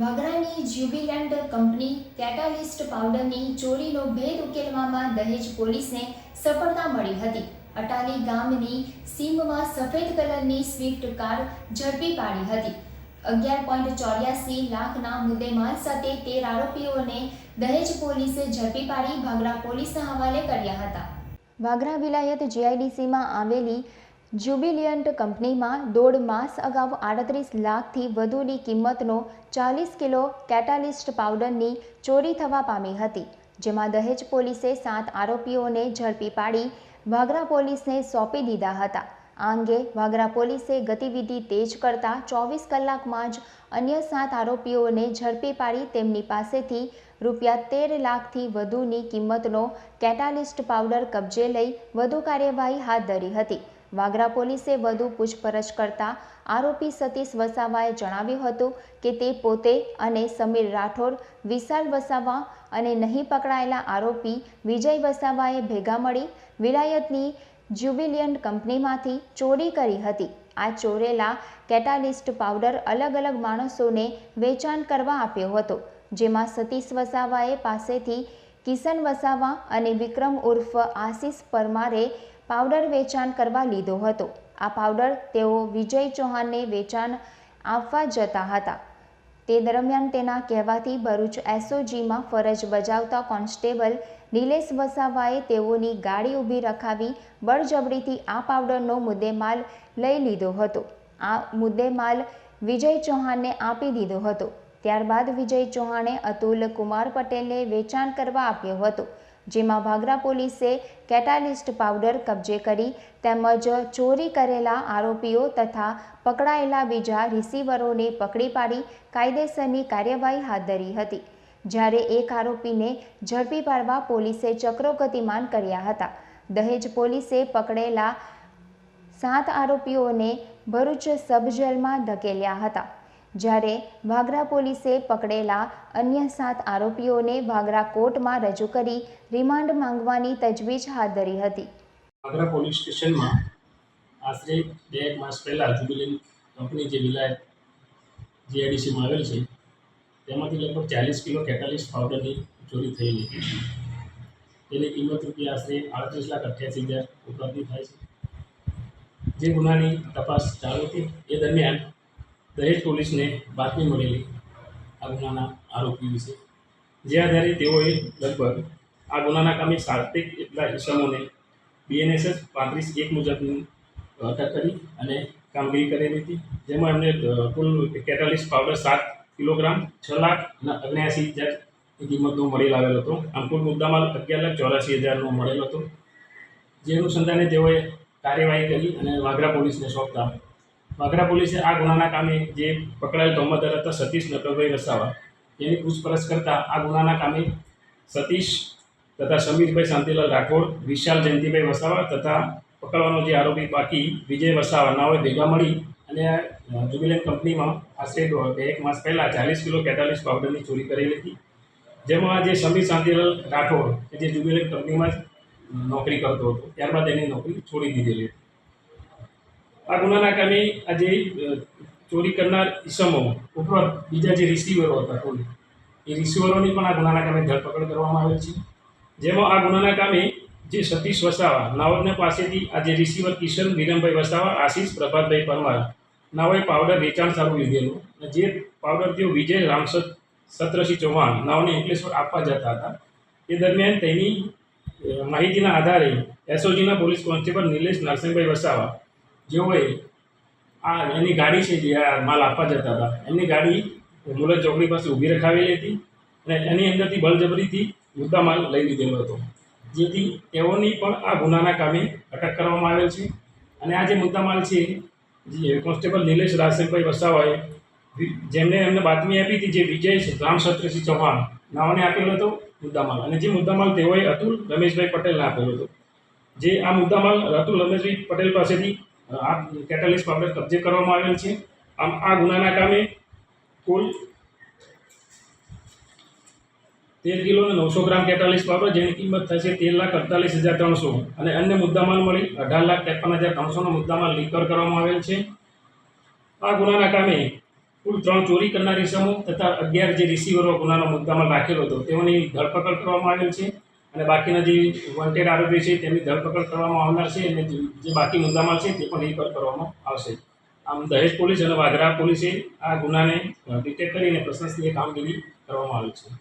વાગરાની જ્યુબિલેન્ડ company catalyst પાવડરની ચોરીનો ભેદ ઉકેલવામાં દહેજ પોલીસને સફળતા મળી હતી. અટાલી ગામની સીમમાં સફેદ કલરની સ્વિફ્ટ કાર ઝડપી પાડી હતી. અગિયાર પોઈન્ટ ચોર્યાસી લાખના મુદ્દેમાલ સાથે તેર આરોપીઓને દહેજ પોલીસે ઝડપી પાડી ભાગરા પોલીસના હવાલે કર્યા હતા. વાગરા વિલાયત જીઆઈડીસીમાં આવેલી જ્યુબિલિયન્ટ કંપનીમાં દોઢ માસ અગાઉ આડત્રીસ લાખથી વધુની કિંમતનો ચાલીસ કિલો કેટાલિસ્ટ પાવડરની ચોરી થવા પામી હતી, જેમાં દહેજ પોલીસે સાત આરોપીઓને ઝડપી પાડી વાગરા પોલીસને સોંપી દીધા હતા. આ અંગે વાગરા પોલીસે ગતિવિધિ તેજ કરતા ચોવીસ કલાકમાં જ અન્ય સાત આરોપીઓને ઝડપી પાડી તેમની પાસેથી રૂપિયા તેર લાખથી વધુની કિંમતનો કેટાલિસ્ટ પાવડર કબજે લઈ વધુ કાર્યવાહી હાથ ધરી હતી. વાગરા પોલીસે વધુ પૂછપરછ કરતા આરોપી સતીશ વસાવાએ જણાવ્યું હતું કે તે પોતે અને સમીર રાઠોડ, વિશાલ વસાવા અને નહીં પકડાયેલા આરોપી વિજય વસાવાએ ભેગા મળી વિલાયતની જ્યુબિલિયન્ટ કંપનીમાંથી ચોરી કરી હતી. આ ચોરેલા કેટાલિસ્ટ પાવડર અલગ અલગ માણસોને વેચાણ કરવા આપ્યો હતો, જેમાં સતીશ વસાવાએ પાસેથી કિશન વસાવા અને વિક્રમ ઉર્ફ આશિષ પરમારે પાવડર વેચાણ કરવા લીધો હતો. આ પાવડર તેઓ વિજય ચૌહાણને વેચાણ આપવા જતા હતા. તે દરમિયાન તેના કહેવાથી ભરૂચ એસઓજીમાં ફરજ બજાવતા કોન્સ્ટેબલ નિલેશ વસાવાએ તેઓની ગાડી ઊભી રખાવી બળજબરીથી આ પાવડરનો મુદ્દેમાલ લઈ લીધો હતો. આ મુદ્દેમાલ વિજય ચૌહાણને આપી દીધો હતો. ત્યારબાદ વિજય ચૌહાણે અતુલ કુમાર પટેલને વેચાણ કરવા આપ્યો હતો, જેમાં ભાગરા પોલીસે કેટાલિસ્ટ પાવડર કબજે કરી તેમજ ચોરી કરેલા આરોપીઓ તથા પકડાયેલા બીજા રિસીવરોને પકડી પાડી કાયદેસરની કાર્યવાહી હાથ ધરી હતી. જ્યારે એક આરોપીને ઝડપી પાડવા પોલીસે ચક્રો ગતિમાન કર્યા હતા, દહેજ પોલીસે પકડેલા સાત આરોપીઓને ભરૂચ સબ જેલમાં ધકેલ્યા હતા. જ્યારે વાગરા પોલીસે પકડેલા અન્ય સાત આરોપીઓને વાગરા કોર્ટમાં રજૂ કરી રિમાન્ડ માંગવાની તજવીજ હાથ ધરી હતી. વાગરા પોલીસ સ્ટેશનમાં આશરે બે એક માસ પહેલાં જુબિલિન કંપની જે વિલાયત જીઆઈડીસીમાં આવેલ છે, તેમાંથી લગભગ ચાલીસ કિલો કેટાલિસ્ટ પાવડરની ચોરી થયેલી. તેની કિંમત રૂપિયા આશરે આડત્રીસ લાખ અઠ્યાસી હજાર ઉપલબ્ધિ થાય છે. જે ગુનાની તપાસ ચાલુ હતી. એ દરમિયાન દહેજ પોલીસને બાતમી મળેલી આ ગુનાના આરોપી વિશે. જે આધારે તેઓએ લગભગ આ ગુનાના કામે સાર્થિક એટલા ઇસમોને બીએનએસએસ પાંત્રીસ એક મુજબની અટક કરી અને કામગીરી કરેલી હતી. જેમાં એમને કુલ કેટાલીસ પાવડર સાત કિલોગ્રામ છ લાખ અને અગ્નેસી હજારની કિંમતનો મળી આવેલો હતો. આમ કુલ મુદ્દામાલ અગિયાર લાખ ચોરાસી હજારનો મળેલો હતો. જે અનુસંધાને તેઓએ કાર્યવાહી કરી અને વાગરા પોલીસને સોંપતા વાગરા પોલીસે આ ગુનાના કામે જે પકડાયેલ તોમતદાર હતા સતીશ નકલભાઈ વસાવા, એની પૂછપરછ કરતા આ ગુનાના કામે સતીશ તથા સમીરભાઈ શાંતિલાલ રાઠોડ, વિશાલ જયંતિભાઈ વસાવા તથા પકડવાનો જે આરોપી બાકી વિજય વસાવા નાઓએ ભેગા મળી અને જુબિલેન્ટ કંપનીમાં આશરે એક માસ પહેલાં ચાલીસ કિલો કેટાલિસ પાવડરની ચોરી કરેલી હતી. જેમાં જે સમીર શાંતિલાલ રાઠોડ કે જે જુબિલેન્ટ કંપનીમાં જ નોકરી કરતો હતો, ત્યારબાદ એની નોકરી છોડી દીધેલી હતી. આ ગુનાના કામે આ જે ચોરી કરનાર ઈસમો ઉપરાંત બીજા જે રિસીવરો હતા ટોલી એ રિસીવરોની પણ આ ગુનાના કામે ધરપકડ કરવામાં આવેલ છે. જેમાં આ ગુનાના કામે જે સતીશ વસાવા નાઓદને પાસેથી આ જે રિસીવર કિશન વિરમભાઈ વસાવા, આશીષ પ્રભાતભાઈ પરમાર, નાઓએ પાવડર વેચાણ સારું લીધેલું જે પાવડર તેઓ વિજય રામસદ સત્રસિંહ ચૌહાણ નાઓને અંકલેશ્વર આપવા જતા હતા. એ દરમિયાન તેની માહિતીના આધારે એસઓજીના પોલીસ કોન્સ્ટેબલ નિલેશ નરસિંહભાઈ વસાવા જેઓએ આ એની ગાડી છે જે આ માલ આપવા જતા હતા, એમની ગાડી મુલત ચોકડી પાસે ઊભી રખાવેલી હતી અને એની અંદરથી બળજબરીથી મુદ્દા માલ લઈ લીધેલો હતો. જેથી તેઓની પણ આ ગુનાના કામે અટક કરવામાં આવેલ છે. અને આ જે મુદ્દામાલ છે, જે કોન્સ્ટેબલ નિલેશ રાજસિંહભાઈ વસાવાએ, જેમને એમને બાતમી આપી હતી, જે વિજય રામસત્રસિંહ ચૌહાણ, નાઓને આપેલો હતો મુદ્દામાલ અને જે મુદ્દામાલ તેઓએ અતુલ રમેશભાઈ પટેલને આપેલો હતો. જે આ મુદ્દામાલ અતુલ રમેશભાઈ પટેલ પાસેથી આ કેટાલિસ્ટ પાવડર કબજે કરવામાં આવેલ છે. આમ આ ગુનાના કામે કુલ તેર કિલો અને નવસો ગ્રામ કેટાલિસ પાવડર જેની કિંમત થશે તેર લાખ અડતાલીસ હજાર ત્રણસો. અને અન્ય મુદ્દામાલ મળી, અઢાર લાખ ત્રેપન હજાર ત્રણસોનો મુદ્દામાલ લીકર કરવામાં આવેલ છે. આ ગુનાના કામે કુલ ત્રણ ચોરી કરનાર ઇસમો તથા અગિયાર જે રિસીવરો ગુનાનો મુદ્દામાં રાખેલો હતો, તેઓની ધરપકડ કરવામાં આવેલ છે. અને બાકીના જે વોન્ટેડ આરોપી છે, તેમની ધરપકડ કરવામાં આવનાર છે અને જે બાકી મુદ્દામાલ છે તે પણ રિકવર કરવામાં આવશે. આમ દહેજ પોલીસ અને વાઘરા પોલીસે આ ગુનાને ડિટેક્ટ કરીને પ્રશંસનીય કામગીરી કરવામાં આવી છે.